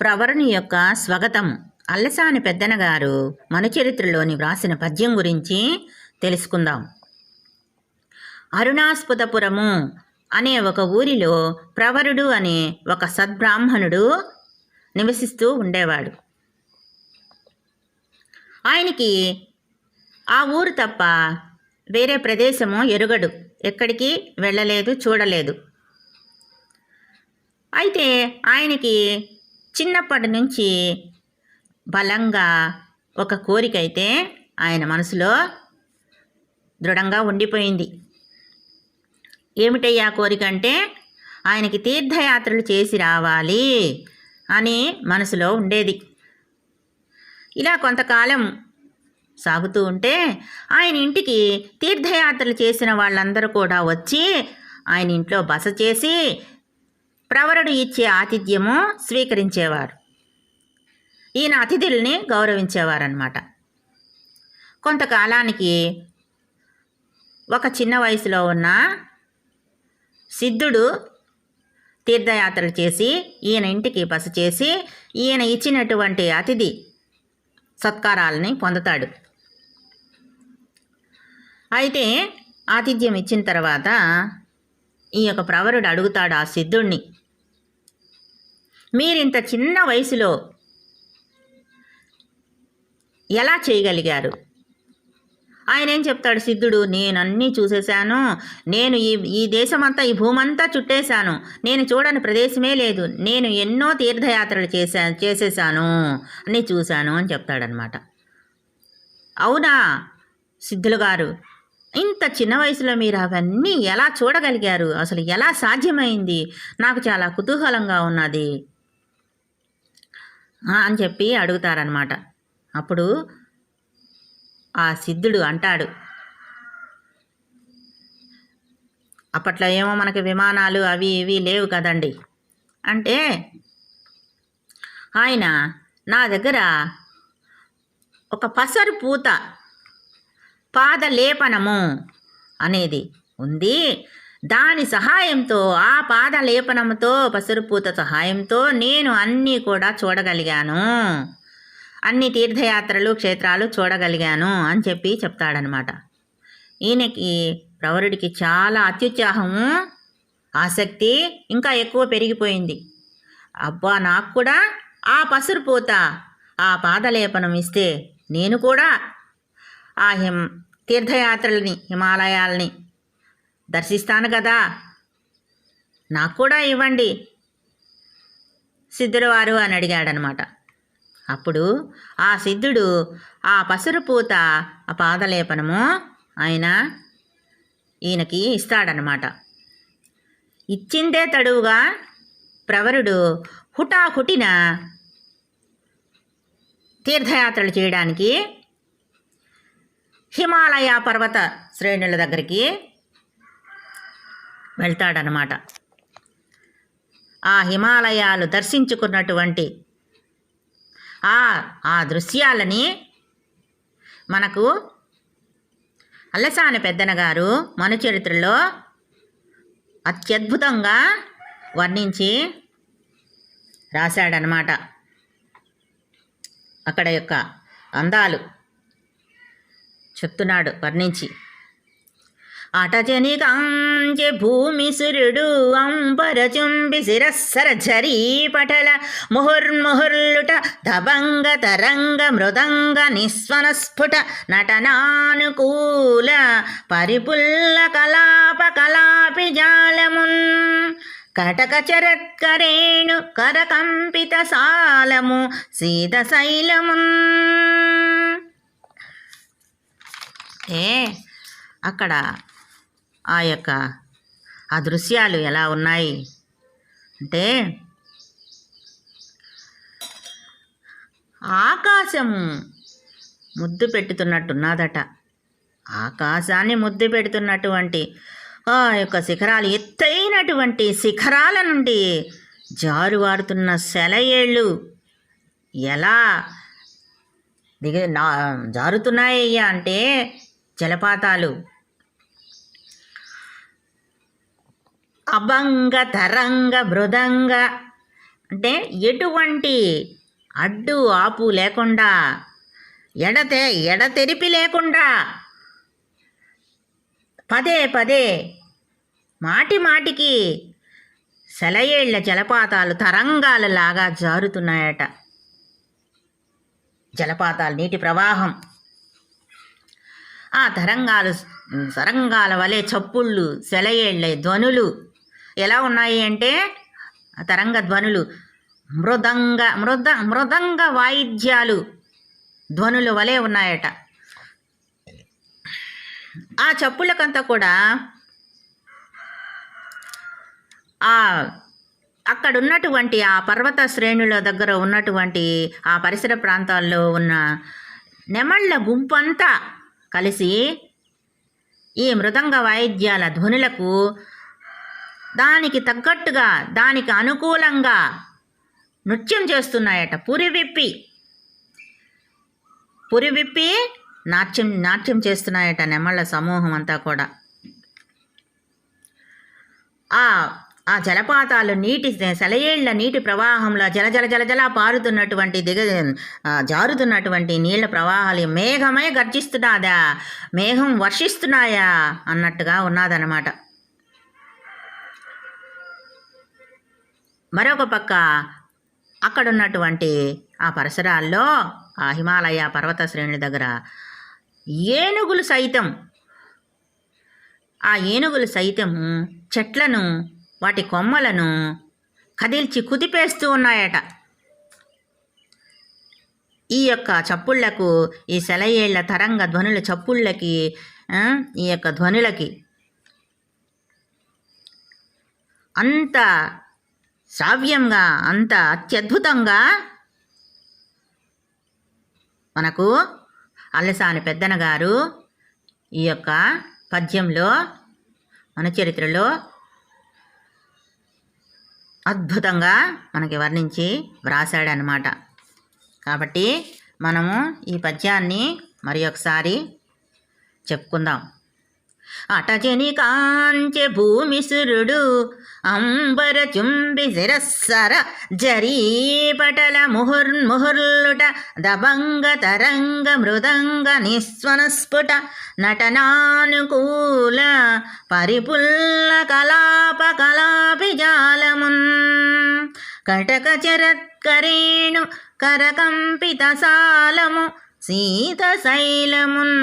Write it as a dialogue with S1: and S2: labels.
S1: ప్రవరుని యొక్క స్వగతం. అల్లసాని పెద్దనగారు మనుచరిత్రలోని వ్రాసిన పద్యం గురించి తెలుసుకుందాం. అరుణాస్పదపురము అనే ఒక ఊరిలో ప్రవరుడు అనే ఒక సద్బ్రాహ్మణుడు నివసిస్తూ ఉండేవాడు. ఆయనకి ఆ ఊరు తప్ప వేరే ప్రదేశము ఎరుగడు. ఎక్కడికి వెళ్ళలేదు చూడలేదు. అయితే ఆయనకి చిన్నప్పటి నుంచి బలంగా ఒక కోరిక అయితే ఆయన మనసులో దృఢంగా ఉండిపోయింది. ఏమిటయ్యా కోరిక అంటే? ఆయనకి తీర్థయాత్రలు చేసి రావాలి అని మనసులో ఉండేది. ఇలా కొంతకాలం సాగుతూ ఉంటే ఆయన ఇంటికి తీర్థయాత్రలు చేసిన వాళ్ళందరూ కూడా వచ్చి ఆయన ఇంట్లో బస చేసి ప్రవరుడు ఇచ్చే ఆతిథ్యము స్వీకరించేవారు ఈయన అతిథుల్ని గౌరవించేవారనమాట కొంతకాలానికి ఒక చిన్న వయసులో ఉన్న సిద్ధుడు తీర్థయాత్రలు చేసి ఈయన ఇంటికి బస చేసి ఈయన ఇచ్చినటువంటి అతిథి సత్కారాలని పొందుతాడు. అయితే ఆతిథ్యం ఇచ్చిన తర్వాత ఈ యొక్క ప్రవరుడు అడుగుతాడు ఆ సిద్ధుణ్ణి మీరింత చిన్న వయసులో ఎలా చేయగలిగారు? ఆయన ఏం చెప్తాడు? సిద్ధుడు నేను అన్నీ చూసేశాను. నేను ఈ ఈ దేశమంతా ఈ భూమంతా చుట్టేశాను. నేను చూడని ప్రదేశమే లేదు. నేను ఎన్నో తీర్థయాత్రలు చేశా చేసేసాను అని చూశాను అని చెప్తాడనమాట అవునా? సిద్ధులు గారు ఇంత చిన్న వయసులో మీరు అవన్నీ ఎలా చూడగలిగారు? అసలు ఎలా సాధ్యమైంది? నాకు చాలా కుతూహలంగా ఉన్నది. అని చెప్పి అడుగుతారనమాట అప్పుడు ఆ సిద్ధుడు అంటాడు అప్పట్లో ఏమో మనకి విమానాలు అవి ఇవి లేవు కదండి. అంటే ఆయన నా దగ్గర ఒక పసరు పూత పాదలేపనము అనేది ఉంది. దాని సహాయంతో ఆ పాదలేపనముతో పసరుపూత సహాయంతో నేను అన్నీ కూడా చూడగలిగాను. అన్ని తీర్థయాత్రలు క్షేత్రాలు చూడగలిగాను అని చెప్పి చెప్తాడనమాట ఈయనకి ప్రవరుడికి చాలా అత్యుత్సాహము ఆసక్తి ఇంకా ఎక్కువ పెరిగిపోయింది. అబ్బా నాకు కూడా ఆ పసురుపూత ఆ పాదలేపనం ఇస్తే నేను కూడా ఆ హిమ్ తీర్థయాత్రలని హిమాలయాల్ని దర్శిస్తాను కదా నాకు కూడా ఇవ్వండి సిద్ధులవారు అని అడిగాడనమాట. అప్పుడు ఆ సిద్ధుడు ఆ పసురు పూత ఆ పాదలేపనము ఆయన ఈయనకి ఇస్తాడనమాట. ఇచ్చిందే తడువుగా ప్రవరుడు హుటాహుటిన తీర్థయాత్రలు చేయడానికి హిమాలయ పర్వత శ్రేణుల దగ్గరికి వెళ్తాడనమాట. ఆ హిమాలయాలు దర్శించుకున్నటువంటి ఆ ఆ దృశ్యాలని మనకు అల్లసాని పెద్దన గారు మనుచరిత్రలో అత్యద్భుతంగా వర్ణించి రాశాడనమాట. అక్కడ యొక్క అందాలు చెప్తున్నాడు వర్ణించి. అటజని కాంచె భూమి సురుడు అంబరచుంబి శిరస్సర ఝరీ పటల ముహుర్ముహుర్లుట దబంగ తరంగ మృదంగ నిస్వనస్ఫుట నటనానుకూల పరిపుల్ల కలాప కలాపి జాలమున్ కటక చరత్కరేణు కరకంపిత సాలము సీత శైలమున్. ఏ అక్కడ ఆ యొక్క ఆ దృశ్యాలు ఎలా ఉన్నాయి? అంటే ఆకాశము ముద్దు పెట్టుతున్నట్టున్నదట. ఆకాశాన్ని ముద్దు పెడుతున్నటువంటి ఆ యొక్క శిఖరాలు ఎత్తైనటువంటి శిఖరాల నుండి జారువారుతున్న సెలయేళ్ళు ఎలా దిగ నా జారుతున్నాయ్యా అంటే జలపాతాలు. అభంగ తరంగ మృదంగ. అంటే ఎటువంటి అడ్డు ఆపు లేకుండా ఎడతే ఎడతెరిపి లేకుండా పదే పదే మాటి మాటికి సెలయేళ్ళ జలపాతాలు తరంగాలలాగా జారుతున్నాయట. జలపాతాలు నీటి ప్రవాహం. ఆ తరంగాలు సరంగాల వలె చప్పుళ్ళు సెలయేళ్ళ ధ్వనులు. ఎలా ఉన్నాయి అంటే తరంగ ధ్వనులు మృదంగ మృద మృదంగ వాయిద్యాలు ధ్వనుల వలె ఉన్నాయట. ఆ చప్పుళ్ళకంతా కూడా ఆ అక్కడ ఉన్నటువంటి ఆ పర్వత శ్రేణుల దగ్గర ఉన్నటువంటి ఆ పరిసర ప్రాంతాల్లో ఉన్న నెమళ్ళ గుంపంతా కలిసి ఈ మృదంగ వాయిద్యాల ధ్వనులకు దానికి తగ్గట్టుగా దానికి అనుకూలంగా నృత్యం చేస్తున్నాయట. పురి విప్పి. పురి విప్పి నాట్యం నాట్యం చేస్తున్నాయట నెమళ్ళ సమూహం అంతా కూడా. ఆ ఆ జలపాతాలు నీటి సెలయేళ్ళ నీటి ప్రవాహంలో జల జల జల జల పారుతున్నటువంటి దిగ జారుతున్నటువంటి నీళ్ళ ప్రవాహాలు మేఘమే గర్జిస్తున్నాదా మేఘం వర్షిస్తున్నాయా? అన్నట్టుగా ఉన్నదన్నమాట. మరొక పక్క అక్కడున్నటువంటి ఆ పరిసరాల్లో ఆ హిమాలయ పర్వత శ్రేణుల దగ్గర ఏనుగులు సైతం ఆ ఏనుగులు సైతం చెట్లను వాటి కొమ్మలను కదిల్చి కుదిపేస్తూ ఉన్నాయట. ఈ యొక్క చప్పుళ్ళకు ఈ సెలయేళ్ళ తరంగ ధ్వనుల చప్పుళ్ళకి ఈ యొక్క ధ్వనులకి అంత శ్రావ్యంగా అంత అత్యద్భుతంగా మనకు అల్లసాని పెద్దన గారు ఈ యొక్క పద్యంలో మన చరిత్రలో అద్భుతంగా మనకి వర్ణించి వ్రాసాడనమాట కాబట్టి మనము ఈ పద్యాన్ని మరి ఒకసారి చెప్పుకుందాం. అటజని కాంచె భూమిసురుడు అంబర చుంబి శిరస్సర జరీపటల ముహుర్ముహుర్లుట దబంగ తరంగ మృదంగ నిస్వనస్ఫుట నటనానుకూల పరిపుల్ల కలాప కలాపి జాలమున్ కటక చరత్కరేణు కరకంపిత సాలము సీత శైలమున్